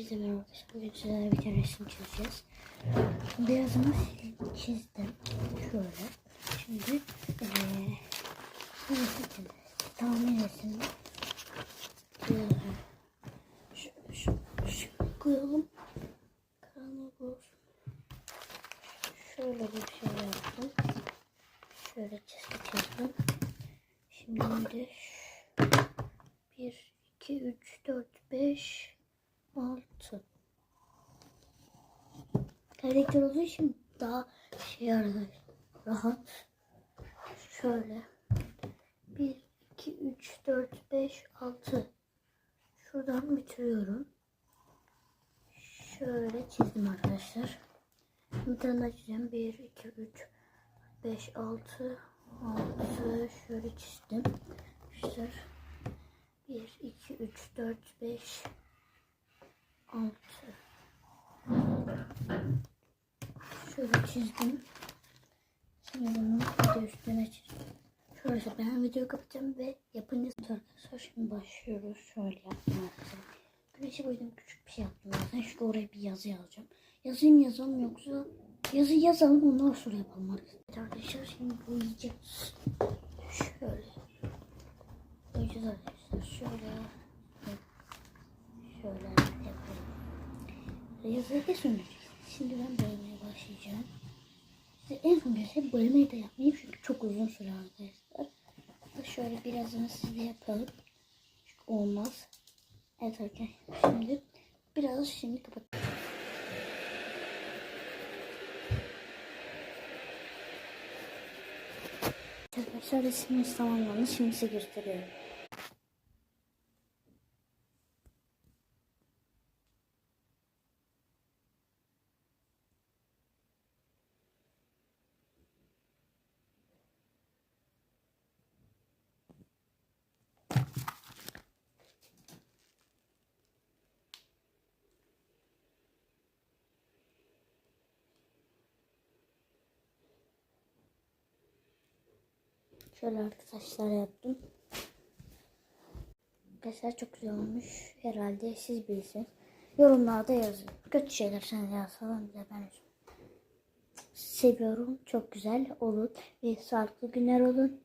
Hepinize merhaba arkadaşlar. Bugün sizlerle bir tane resim çizeceğiz. Beyazını çizdim. Şöyle. Şimdi eee bu resim. Tahmin. Şöyle. Şu, şu, koyalım. Karanlık olsun. Şöyle bir şey yaptım. Şöyle çizgi çizdim. Şimdi de 1, 2, 3, 4, 5, 6. Karakter olduğu için daha şey arkadaşlar rahat. Şöyle. 1, 2, 3, 4, 5, 6. Şuradan bitiriyorum. Şöyle çizdim arkadaşlar. Daha çizeceğim. 1, 2, 3, 5, 6, 6. Şöyle çizdim. Arkadaşlar. 1, 2, 3, 4, 5, 6. Şöyle çizdim. Şimdi bunu de üstüne çizdim. Şöyle ben videoyu kapatacağım ve yapınca arkadaşlar şimdi başlıyoruz. Şöyle yaptım arkadaşlar. Güneşe koydum küçük bir şey yaptım. Zaten şurada oraya bir yazı yazacağım. Yazayım yazalım yoksa yazı yazalım ondan sonra yapalım arkadaşlar. Arkadaşlar şimdi boyayacağız. Şöyle. Boyayacağız arkadaşlar. Şöyle. Şöyle yapalım. Yazıyı da söndüreceğiz. Şimdi ben boyamaya başlayacağım. Size en son göstereyim. Boyamayı da yapmayayım çünkü çok uzun süre arkadaşlar. Hatta şöyle birazını size yapalım. Çünkü olmaz. Evet arkadaşlar. Şimdi biraz şimdi kapat. Arkadaşlar resmimiz tamamlandı. Şimdi size gösteriyorum. Şöyle arkadaşlar yaptım. Arkadaşlar çok güzel olmuş. Herhalde siz bilirsiniz. Yorumlarda yazın. Kötü şeyler sen yazsan bile ben. Seviyorum. Çok güzel olun. Ve sağlıklı günler olun.